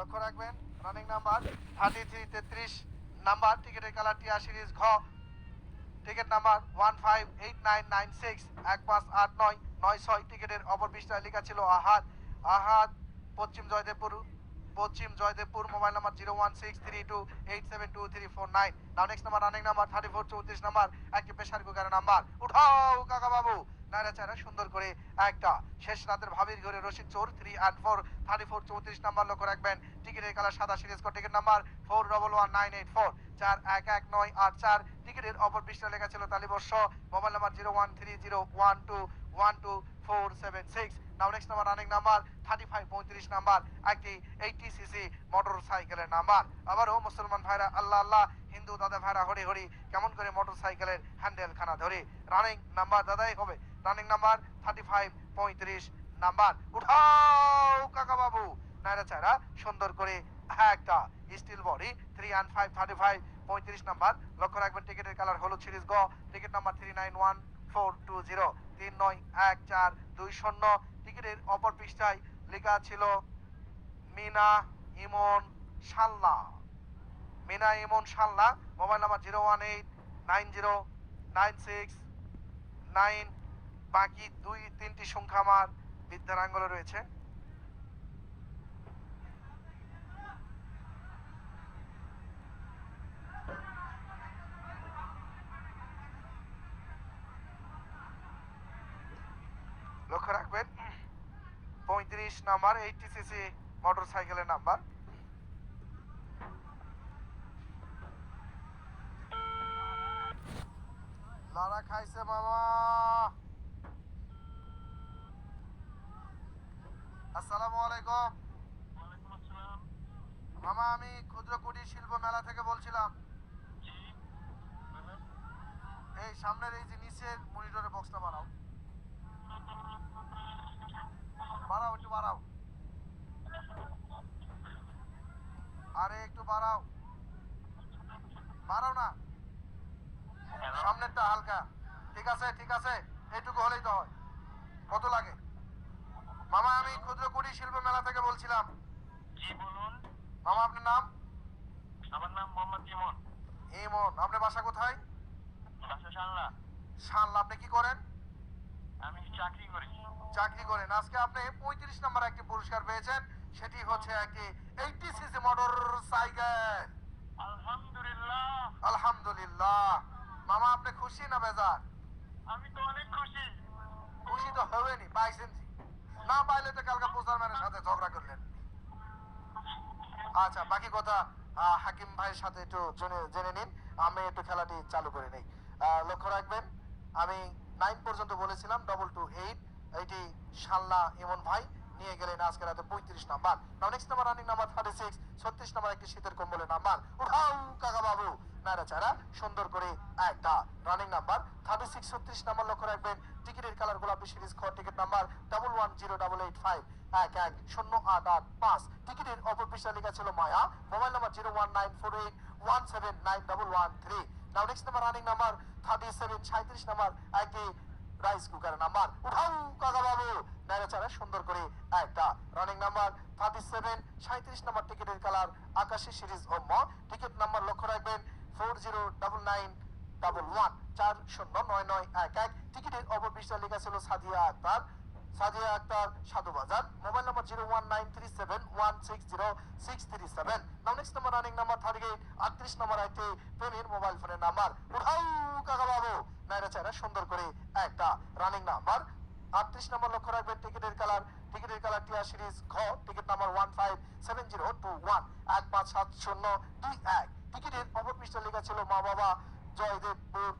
লক্ষ্য রাখবেন running number thirty three তেত্রিশ নাম্বার টিকিটের কালার টিয়া সিরিজ ঘ। Ticket number one five eight nine nine six এক পাঁচ আট নয় নয় ছয় টিকিটের অপর পৃষ্ঠায় লেখা ছিল আহাদ আহাদ পশ্চিম জয়দেবপুর পশ্চিম Joydebpur mobile number zero one six three two eight seven two three four nine now next number running number thirty four চৌত্রিশ নাম্বার একটি পেশার কুকারের নাম্বার উঠাও কাকা বাবু চারা সুন্দর করে একটা শেষ রাতের ভাবির ঘরে রশিদ চোর three and four thirty four চৌত্রিশ নাম্বার লক্ষ্য রাখবেন। টিকিটের কালার সাদা series code ticket number four double one nine eight four চার এক এক নয় আট চার। টিকিটের অপর পৃষ্ঠা লেখা ছিল তালিবর্ষ mobile number zero one three zero one two one two four seven six now next number running number thirty five পঁয়ত্রিশ নাম্বার। একটি এইটি সিসি মোটর সাইকেলের নাম্বার আবারও মুসলমান ভাইরা, আল্লাহ আল্লাহ, হিন্দু দাদা ভাইরা, হরি হরি, কেমন করে মোটর সাইকেলের হ্যান্ডেল খানা ধরে। রানিং নাম্বার দাদাই হবে। রানিং নাম্বার থার্টি ফাইভ পঁয়ত্রিশ নাম্বার উঠাও কাকা বাবু নাইরা চাইরা সুন্দর করে একটা steel body three and five thirty five পঁয়ত্রিশ নাম্বার লক্ষ্য রাখবেন, টিকিটের কালার হলুদ সিরিজ গ। Ticket number three nine one four two zero তিন নয় এক চার দুই শূন্য। টিকিটের অপর পৃষ্ঠায় লেখা ছিল, মিনা ইমন সাল্লা মিনা ইমন সাল্লা mobile number zero one eight nine zero nine six nine বাকি দুই, তিনটি সংখ্যা আমার বিদ্যারাঙ্গলে রয়েছে। লক্ষ্য রাখবেন, পঁয়ত্রিশ নাম্বার এইটটি সিসি মোটর সাইকেলের নাম্বার। লড়া খাইছে মামা। আসসালামু আলাইকুম। মামা আমি ক্ষুদ্র কুটির শিল্প মেলা থেকে বলছিলাম। এই সামনের এই যে নিচের মনিটরের বক্সটা বানাও বাড়াও একটু বাড়াও। আরে একটু বাড়াও। বাড়াও না। সামনেরটা হালকা। ঠিক আছে ঠিক আছে। এইটুকু হলেই তো হয়। কত লাগে? মামা আমি ক্ষুদ্র কুটির শিল্প মেলা থেকে বলছিলাম। জি বলুন। মামা আপনার নাম? আমার নাম মোহাম্মদ ইমন। ইমন আপনার বাসা কোথায়? বাসা সাল্লা শাল আপনি কি করেন? আমি চাকরি করি। চাকরি করেন। আজকে আপনি পঁয়ত্রিশ নম্বর একটি পুরস্কার পেয়েছেন। সেটি হচ্ছে একটি এইটি সিসি মোটর সাইকেল। আলহামদুলিল্লাহ। আলহামদুলিল্লাহ। মামা আপনি খুশি না বেজার? আমি তো অনেক খুশি। খুশি তো হবেনি পাইছেন। না পাইলে তো কালকে প্রচারম্যানের সাথে ঝগড়া করলেন। আচ্ছা বাকি কথা হাকিম ভাইয়ের সাথে একটু জেনে জেনে নিন। আমি একটু খেলাটি চালু করে নেই। লক্ষ্য রাখবেন, আমি নাইন পর্যন্ত বলেছিলাম ডবল টু এইট এইটি সাল্লা ইমন ভাই। নিয়ে গেলেন আজকে রাতে পঁয়ত্রিশ number. Next number running number thirty six ছত্রিশ নাম্বার একটি শীতের কম্বলের নাম্বার উঠাও, কাকা বাবু। নাইরা চারা, সুন্দর করে একটা রানিং নাম্বার থার্টি সিক্স ছত্রিশ নাম্বার লক্ষ্য রাখবেন। টিকিটের কালার গোলাপি সিরিজ খ ticket number double one zero double eight five এক এক শূন্য আট আট পাঁচ। টিকিটের অপর পৃষ্ঠা লেখা ছিল Maya. Mobile number zero one nine four eight one seven nine double one three now next number running number thirty seven সাঁত্রিশ নাম্বার একটি রাইস কুকার নাম্বার উঠাও, কাকা বাবু। নেড়েচাড়া সুন্দর করে একটা রানিং নাম্বার থার্টি সেভেন সাঁত্রিশ নাম্বার টিকিটের কালার আকাশী সিরিজ ও ম টিকিট নাম্বার লক্ষ্য রাখবেন four zero double nine double one চার শূন্য নয় নয় এক এক। টিকিটের অপর পৃষ্ঠা লেখা ছিল Sadia Akter. Sadia Akter Sadhu Bazar mobile number zero one nine three seven one six zero six three seven. নাম next number running number thirty eight আটত্রিশ নাম্বার একটি প্রেমের মোবাইল ফোনের নাম্বার উঠাও, কাকা বাবু। নাইরা চাইরা সুন্দর করে একটা রানিং নাম্বার আটত্রিশ নম্বর লক্ষ্য রাখবেন, টিকিটের কালার টিকিটের কালার টিয়া সিরিজ খ ticket number one five seven zero two one এক পাঁচ সাত শূন্য দুই এক। টিকিটের অপর লেখা ছিল মা বাবা জয়দেবপুর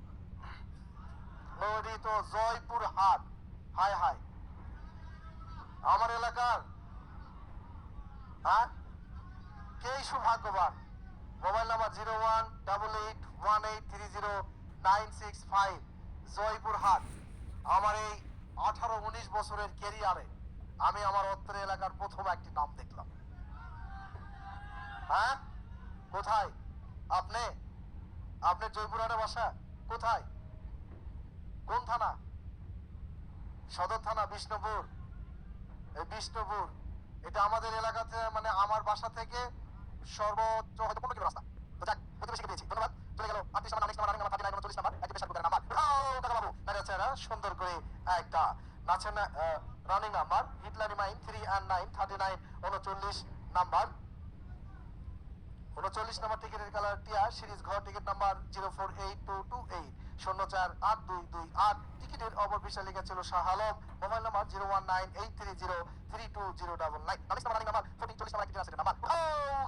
জয়পুর হাট হায় হায়। আমার এলাকার হ্যাঁ? কে সৌভাগ্যবান? Mobile number zero one double eight one eight three zero nine six five Joypurhat. আমার এই আঠারো উনিশ বছরের কেরিয়ারে আমি আমার অত্তর এলাকার প্রথম একটি নাম দেখলাম। হ্যাঁ? কোথায়? আপনি? আপনি জয়পুরহাটে বাসা? কোথায়? কোন থানা? সদর থানা, বিষ্ণুপুর। বিষ্ণুপুর, এটা আমাদের এলাকাতে মানে আমার বাসা থেকে সর্বোচ্চ হয়তো পনেরো কিলো রাস্তা। তো যাক প্রতিবেশীকে পেয়েছি। ধন্যবাদ। চলে গেল। আটত্রিশ number number number, thirty nine চল্লিশ নাম্বার। একটি পেশার বুকের নাম্বার। উঠাও কাকা বাবু নাচা চেহারা সুন্দর করে একটা নাচেন রানিং নাম্বার হিটলারি mine three and nine thirty nine উনচল্লিশ নাম্বার। উনচল্লিশ নাম্বার টিকিটের কালার টিয়া, সিরিজ ঘর ticket number zero four eight two two eight, শূন্য চার আট দুই দুই আট। টিকিটের অপর বিষয় লেখা ছিল Shah Alam. Mobile number zero one nine eight three zero three two zero double nine. নালিশ নাম্বার নাম্বার, ফোর্টিন চল্লিশ নাম্বার টিকিট আছে নাম্বার। ও,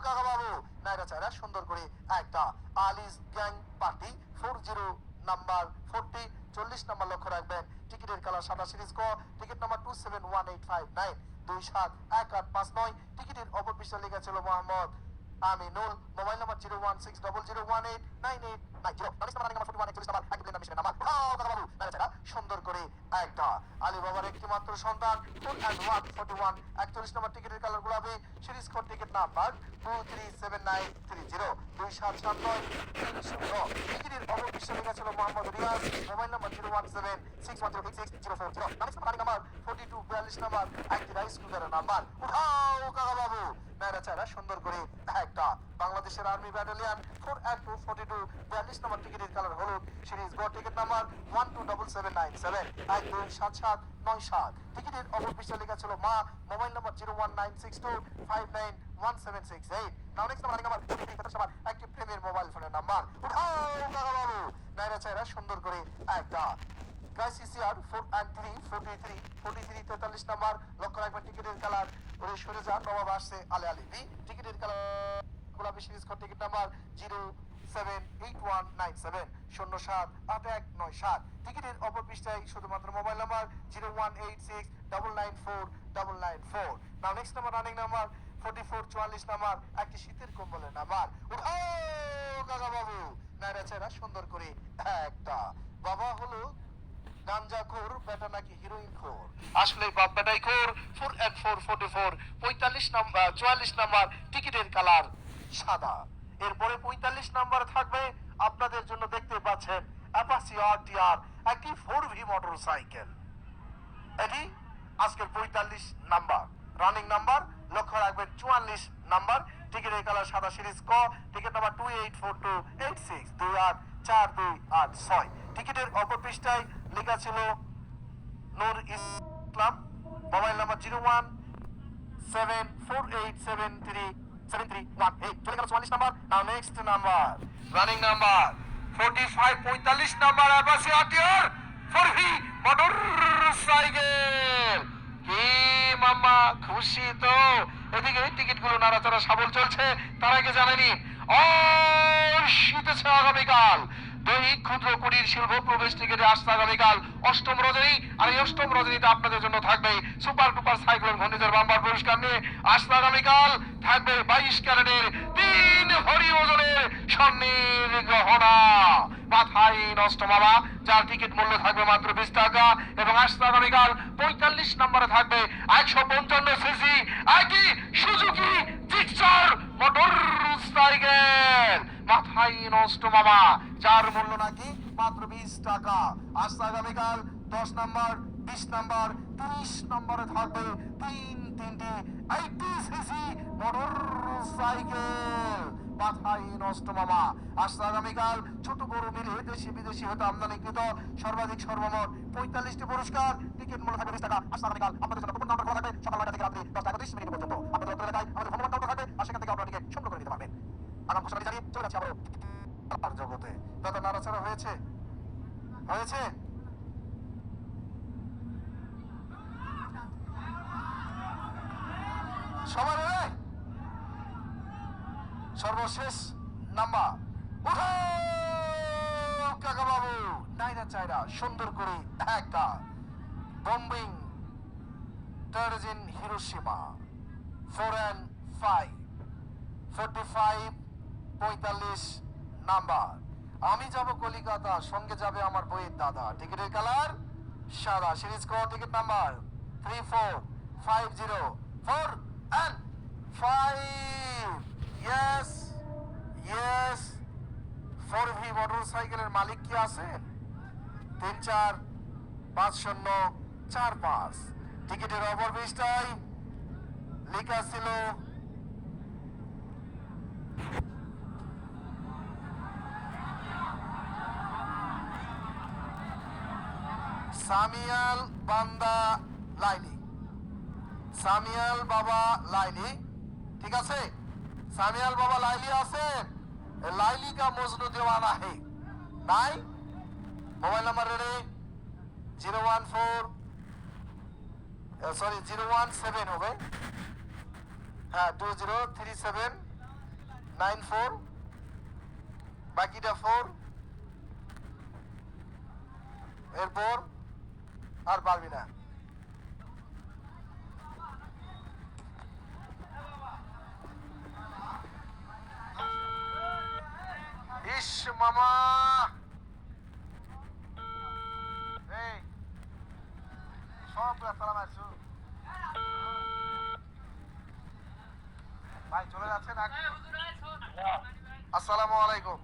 কাকা বাবু। নাইরা চাইরা সুন্দর করে একটা আলিস gang party, four zero number forty চল্লিশ নাম্বার লক্ষ্য রাখবেন। টিকিটের কালার সাদা সিরিজ ক ticket number two seven one eight five nine দুই সাত এক আট পাঁচ নয়। টিকিটের অপর বিষয় লেখা ছিল Mohammad Aminul mobile number zero one six double zero one eight nine eight Riaz, mobile number zero one seven six zero four zero two বিয়াল্লিশ নাম্বার, একটি রাইস কুকারের নাম্বার উঠাও কাকা বাবু চাইরা সুন্দর করে একটা বাংলাদেশের army battalion four and two forty two বিয়াল্লিশ নম্বর টিকিটের কালার হলুদ। সিরিজ গড় ticket number one two double seven nine seven, এক দুই সাত সাত নয় সাত। টিকিটের অপর পৃষ্ঠা লেখা ছিল মা, mobile number zero one nine six two five nine one seven six eight. Now next number number number একটি প্রেমের মোবাইল ফোনের নাম্বার। উঠাও কাকা বাবু নাইরা চাইরা সুন্দর করে একটা। CCR four and three forty three forty three তেতাল্লিশ নাম্বার লক্ষ্য রাখবেন টিকিটের কালার। ওরে, সরে যান নবাব আসছে আলে আলি বি টিকিটের কালার গোলাপি series code ticket number zero seven eight one nine seven শূন্য সাত আট এক নয় সাত। টিকিটের অপর পৃষ্ঠায় শুধুমাত্র mobile number zero one eight six double nine four double nine four now next number running number forty four চুয়াল্লিশ নাম্বার একটি শীতের কম্বলের নাম্বার উঠাও কাকা বাবু নাইরা চেহারা সুন্দর করে একটা। বাবা হলো গাঞ্জাখোর বেটা নাকি হিরোইন খোর। আসলে বাপ বেটাই খোর four and four forty four পঁয়তাল্লিশ নাম্বার, চুয়াল্লিশ নাম্বার, টিকিটের কালার সাদা। এরপরে পঁয়তাল্লিশ নাম্বার থাকবে আপনাদের জন্য দেখতে পাচ্ছেন অ্যাপাসি আরটিআর, একটি ফোর ভি মোটর সাইকেল এটি আজকের পঁয়তাল্লিশ নাম্বার। রানিং নাম্বার, লক্ষ্য রাখবেন চুয়াল্লিশ নাম্বার। টিকিটের কালার সাদা সিরিজ ক, ticket number two eight four two eight six দুই আট চার দুই আট ছয়। টিকিটের অপর পৃষ্ঠায় লেখা ছিল Nur Islam, mobile number zero one seven four eight seven three seven three খুশি তো? এদিকে টিকিটগুলো নাড়াচাড়া সাবল চলছে, তার আগে জানেনি ও শীতেছে আগামীকাল। দৈনিক ক্ষুদ্র কুটির শিল্প প্রবেশ টিকিটে আসছে আগামীকাল অষ্টম রজনী, আর এই অষ্টম রজনীতে আপনাদের জন্য থাকবে সুপার টুপার সাইক্লোন ঘূর্ণিঝড় বাম্পার পুরস্কার নিয়ে আসছে আগামীকাল থাকবে বাইশ ক্যারেটের তিন ভরি ওজনের স্বর্ণের গহনা। মাথায় নষ্ট মামা যার টিকিট মূল্য থাকবে মাত্র বিশ টাকা, এবং আসছে আগামীকাল পঁয়তাল্লিশ নম্বরে থাকবে একশো পঞ্চান্ন সিসি একই সুজুকি জিক্সার মোটর সাইকেল নষ্ট মামা যার মূল্য নাকি মাত্র বিশ টাকা। আসছে আগামীকাল দশ নম্বর, বিশ নম্বর, তিরিশ নম্বরে থাকবে তিন, তিনটি নষ্ট মামা আসছে আগামীকাল ছোট বড় মিলে দেশি বিদেশি হতে আমদানিকৃত সর্বাধিক সর্বমোট পঁয়তাল্লিশটি পুরস্কার। টিকিট মূল্য থাকবে বিশ টাকা। আসছে আগামীকাল আপনাদের জন্য খোলা থাকবে। সকাল নয়টা থেকে রাত্রি দশটা একত্রিশ মিনিট পর্যন্ত। আপনাদের উত্তর এলাকায় আমাদের ভ্রমণ কাউন্টার থাকবে আর সেখান থেকে আপনারা টিকিট সংগ্রহ করে নিতে পারবেন আগাম ঘোষণা জানিয়ে চলে যাচ্ছি আবারও আর জগতে। দাদা নাড়াচাড়া হয়েছে? হয়েছে? সবার সর্বশেষ নাম্বার। উঠো কাকা বাবু নাইরা চাইরা সুন্দর করে একটা bombing টার্জিন Hiroshima. Four and five. Forty five পঁয়তাল্লিশ নাম্বার। আমি যাব কলিকাতা, সঙ্গে যাবে আমার বইয়ের দাদা। টিকিটের কালার সাদা। Series co ticket number three four five zero four and five yes yes four V motor সাইকেলের মালিক কি আছেন তিন, চার, পাঁচ, শূন্য, চার, পাঁচ। টিকিটের অপর পৃষ্ঠায় লেখা ছিল সামিয়াল বান্দা লাইলি। সামিয়াল বাবা লাইলি। ঠিক আছে? সামিয়াল বাবা লাইলি আছে। লাইলি কা মজনু দেওয়ানা হে। নাই? Mobile number ready? Zero one four sorry, zero one seven হবে। হ্যাঁ two zero three seven, nine four, বাকিটা ফোর। এরপর আর পারবি না। ইস মামা। ভাই, চলে যাচ্ছেন আসসালামু আলাইকুম।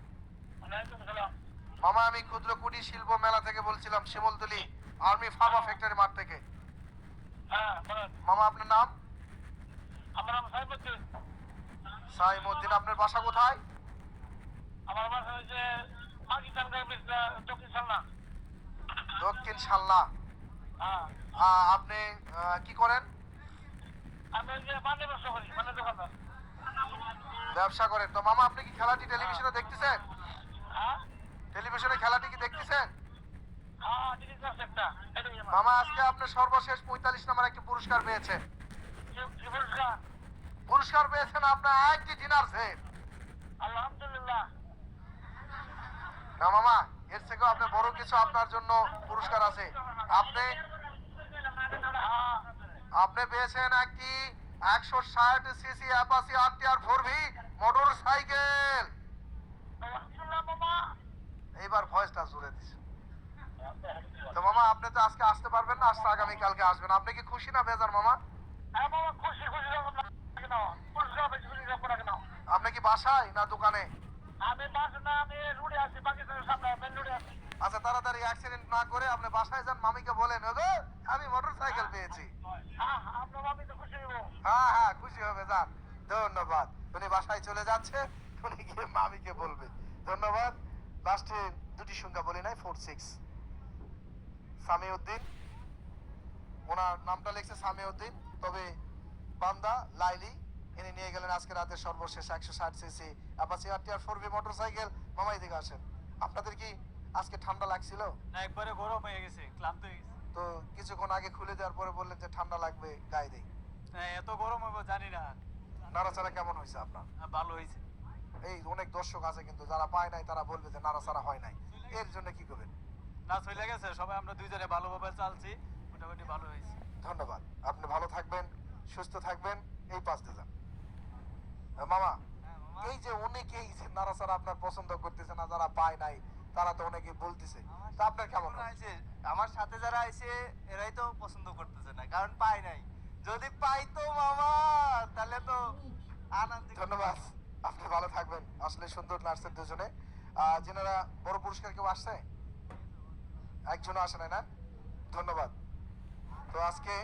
মামা, আমি ক্ষুদ্র কুটির শিল্প মেলা থেকে বলছিলাম, শিমলতলি। আর্মি ফার্মা ফ্যাক্টরি মাঠ থেকে। হ্যাঁ মামা আপনার নাম? আমার নাম সাইবুদ্দিন সাইমুদ্দিন আপনার বাসা কোথায়? আমার বাসা হচ্ছে পাকিস্তান দক্ষিণ সালনা দক্ষিণ সাল্লা হ্যাঁ। আপনি কি করেন? আমি যে মানে ব্যবসা করি মানে দোকানদার ব্যবসা করেন। তো মামা আপনি কি খেলাটি টেলিভিশনে দেখতেছেন? হ্যাঁ। টেলিভিশনে খেলাটি কি দেখতেছেন? মামা আজকে আপনি সর্বশেষ পঁয়তাল্লিশ নম্বর একটি পুরস্কার পেয়েছেন। পুরস্কার? পেয়েছেন আপনার একটি ডিনার সেট আলহামদুলিল্লাহ। না মামা এর থেকেও আপনার বড় কিছু আপনার জন্য পুরস্কার আছে। আপনি হ্যাঁ আপনি পেয়েছেন একটি একশো ষাট cc Apache RTR four V motor cycle এইবার ভয়েসটা জুড়ে দিছে তো মামা আপনি তো আজকে আসতে পারবেন না আসতে আগামী কালকে আসবেন। আপনি কি খুশি না বেজার মামা? হ্যাঁ মামা খুশি খুশি আপনি কি বাসায় না দোকানে? আমি বাস না আমি রুড়ে আছি পাকিস্তানের সামনে মেন রুড়ে আছি। আচ্ছা তাড়াতাড়ি অ্যাক্সিডেন্ট না করে আপনি বাসায় যান মামিকে বলেন ওগো আমি মোটর সাইকেল পেয়েছি। হ্যাঁ আপনার আমি তো খুশি হব হ্যাঁ হ্যাঁ খুশি হবে যান। ধন্যবাদ। উনি বাসায় চলে যাচ্ছে উনি গিয়ে মামিকে বলবে। ধন্যবাদ। লাস্টে দুটি সংখ্যা বলি নাই ফোর সিক্স সামিউদ্দিন। ওনার নামটা লিখছে সামিউদ্দিন তবে বান্দা লাইলি ইনি নিয়ে গেলেন আজকে রাতের সর্বশেষ একশো ষাট সিসি আর ফোর বি মোটর সাইকেল মামাই দিকে আসেন। আপনাদের কি আজকে ঠান্ডা লাগছিল? না একবারে গরম হয়ে গেছে ক্লান্ত হয়ে গেছে। তো কিছুক্ষণ আগে খুলে দেওয়ার পরে বললেন যে ঠান্ডা লাগবে গায়ে দেই হ্যাঁ, এত গরম হবে জানি না। নাড়াচাড়া কেমন হয়েছে আপনার? ভালো হয়েছে এই অনেক দর্শক আছে কিন্তু যারা পায় নাই তারা বলবে যে নাড়াচাড়া হয় নাই। এর জন্য কি করবেন? না চলে গেছে সবাই আমরা দুইজনে ভালোভাবে চালছি মোটামুটি ভালো হয়েছে। ধন্যবাদ। আপনি ভালো থাকবেন সুস্থ থাকবেন এই পাঁচ যান। মামা এই যে অনেকেই যে নাড়াচাড়া আপনার পছন্দ করতেছে না যারা পায় নাই তারা তো অনেকে বলতেছে। তা আপনার কেমন হয়? আমার সাথে যারা আইছে এরাই তো পছন্দ করতেছে না কারণ পাই নাই। যদি পাইতো মামা তাহলে তো আনন্দ ধন্যবাদ। আপনি ভালো থাকবেন। আসলে সুন্দর নার্সের দুজনে। যেনারা বড় পুরস্কার কেউ আসছে? একজনও আসে না? ধন্যবাদ। তো আজকে